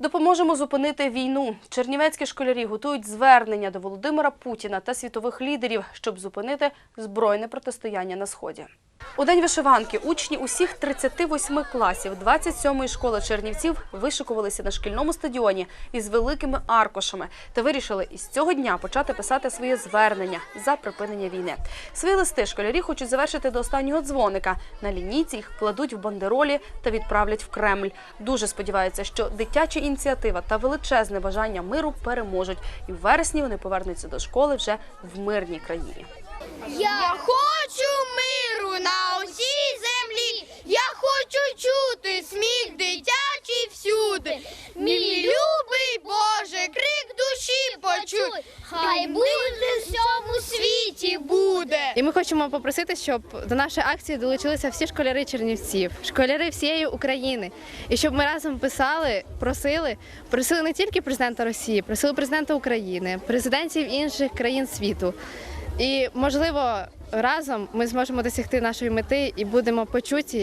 Допоможемо зупинити війну. Чернівецькі школярі готують звернення до Володимира Путіна та світових лідерів, щоб зупинити збройне протистояння на сході. У день вишиванки учні усіх 38 класів 27-ї школи Чернівців вишикувалися на шкільному стадіоні із великими аркушами та вирішили із цього дня почати писати своє звернення за припинення війни. Свої листи школярі хочуть завершити до останнього дзвоника. На лінійці їх кладуть в бандеролі та відправлять в Кремль. Дуже сподіваються, що дитяча ініціатива та величезне бажання миру переможуть, і в вересні вони повернуться до школи вже в мирній країні. Я почуй. Хай буде в всьому світі буде. І ми хочемо попросити, щоб до нашої акції долучилися всі школяри Чернівців, школяри всієї України. І щоб ми разом писали, просили, просили не тільки президента Росії, просили президента України, президентів інших країн світу. І можливо разом ми зможемо досягти нашої мети і будемо почуті